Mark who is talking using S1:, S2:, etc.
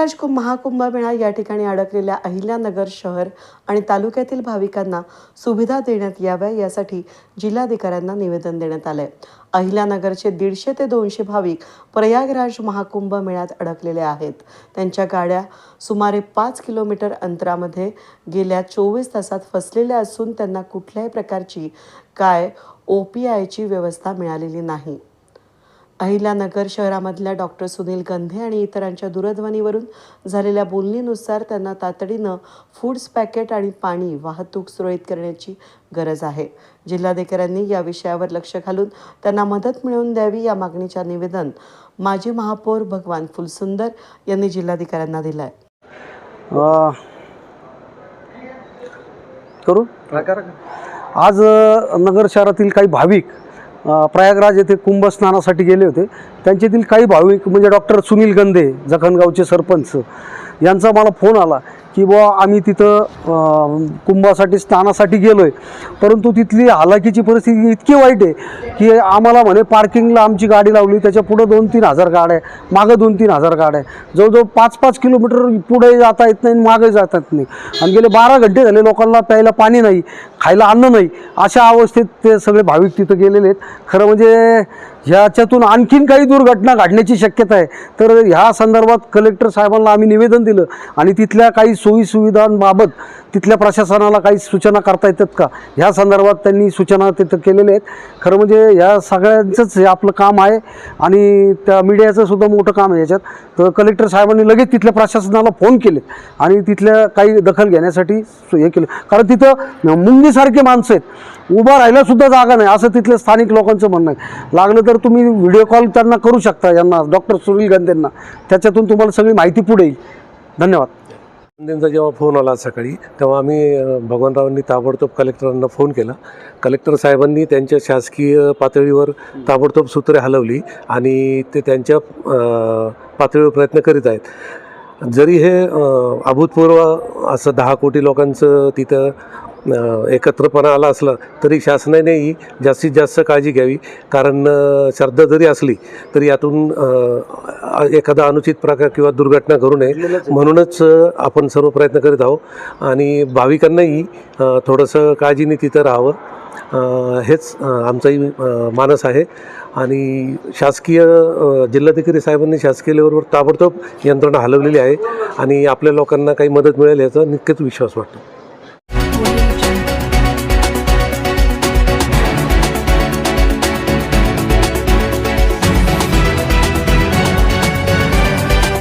S1: प्रयागराज कुंभ महाकुंभमेळा या ठिकाणी अडकलेल्या अहिल्यानगर शहर आणि तालुक्यातील भाविकांना सुविधा देण्यात याव्या यासाठी जिल्हाधिकाऱ्यांना निवेदन देण्यात आलंय. अहिल्यानगरचे दीडशे ते दोनशे भाविक प्रयागराज महाकुंभ मेळ्यात अडकलेले आहेत. त्यांच्या गाड्या सुमारे पाच किलोमीटर अंतरामध्ये गेल्या चोवीस तासात फसलेल्या असून त्यांना कुठल्याही प्रकारची काय ओ पी आयची व्यवस्था मिळालेली नाही. अहिल्यानगर शहरामधल्या डॉक्टर सुनील गंधे आणि इतरांच्या दूरध्वनीवरून झालेल्या बोलणीनुसार त्यांना तातडीनं फूड्स पॅकेट आणि पाणी वाहतूक सुरळीत करण्याची गरज आहे. जिल्हाधिकाऱ्यांनी या विषयावर लक्ष घालून त्यांना मदत मिळवून द्यावी या मागणीच्या निवेदन माजी महापौर भगवान फुलसुंदर यांनी जिल्हाधिकाऱ्यांना दिलं आहे
S2: करू? आज नगर शहरातील काही भाविक प्रयागराज येथे कुंभ स्नानासाठी गेले होते. त्यांच्यातील काही भाविक म्हणजे डॉक्टर सुनील गंधे जखणगावचे सरपंच यांचा मला फोन आला की बुवा आम्ही तिथं कुंभासाठी स्नानासाठी गेलो आहे परंतु तिथली हालाकीची परिस्थिती इतकी वाईट आहे की आम्हाला म्हणे पार्किंगला आमची गाडी लावली त्याच्या पुढं दोन तीन हजार गाड्या आहे मागं दोन तीन हजार गाड्या आहे. जवळजवळ पाच पाच किलोमीटर पुढे जाता येत नाही आणि मागे जाता येत नाही. आणि गेले बारा घंटे झाले लोकांना प्यायला पाणी नाही. खायला अन्न नाही. अशा अवस्थेत ते सगळे भाविक तिथं गेलेले आहेत. खरं म्हणजे ह्याच्यातून आणखीन काही दुर्घटना घडण्याची शक्यता आहे. तर ह्या संदर्भात कलेक्टर साहेबांना आम्ही निवेदन दिलं. आणि तिथल्या काही सोयीसुविधांबाबत तिथल्या प्रशासनाला काही सूचना करता येतात का? ह्या संदर्भात त्यांनी सूचना तिथं केलेल्या आहेत. खरं म्हणजे ह्या सगळ्यांचंच हे आपलं काम आहे. आणि त्या मीडियाचं सुद्धा मोठं काम आहे याच्यात. तर कलेक्टर साहेबांनी लगेच तिथल्या प्रशासनाला फोन केले. आणि तिथल्या काही दखल घेण्यासाठी सु- हे केलं. कारण तिथं मुंगीसारखे माणसं आहेत. उभा राहायला सुद्धा जागा नाही. असं तिथल्या स्थानिक लोकांचं म्हणणं आहे. लागलं तर तुम्ही व्हिडिओ कॉल त्यांना करू शकता यांना डॉक्टर सुनील गांधींना. त्याच्यातून तुम्हाला सगळी माहिती पुढे येईल. धन्यवाद.
S3: त्यांचा जेव्हा फोन आला सकाळी तेव्हा आम्ही भगवानरावांनी ताबडतोब कलेक्टरांना फोन केला. कलेक्टर साहेबांनी त्यांच्या शासकीय पातळीवर ताबडतोब सूत्रे हलवली आणि ते त्यांच्या पातळीवर प्रयत्न करीत आहेत. जरी हे अभूतपूर्व असं दहा कोटी लोकांचं तिथं एकत्रपणा आला असला तरी शासनानेही जास्तीत जास्त काळजी घ्यावी. कारण श्रद्धा जरी असली तरी यातून एखादा अनुचित प्रकार किंवा दुर्घटना घडू नये म्हणूनच आपण सर्व प्रयत्न करीत आहोत. आणि भाविकांनाही थोडंसं काळजीने तिथं राहावं. हेच आमचाही मानस आहे. आणि शासकीय जिल्हाधिकारी साहेबांनी शासकीय लेवलवर ताबडतोब यंत्रणा हलवलेली आहे. आणि आपल्या लोकांना काही मदत मिळेल याचा नक्कीच विश्वास वाटतो.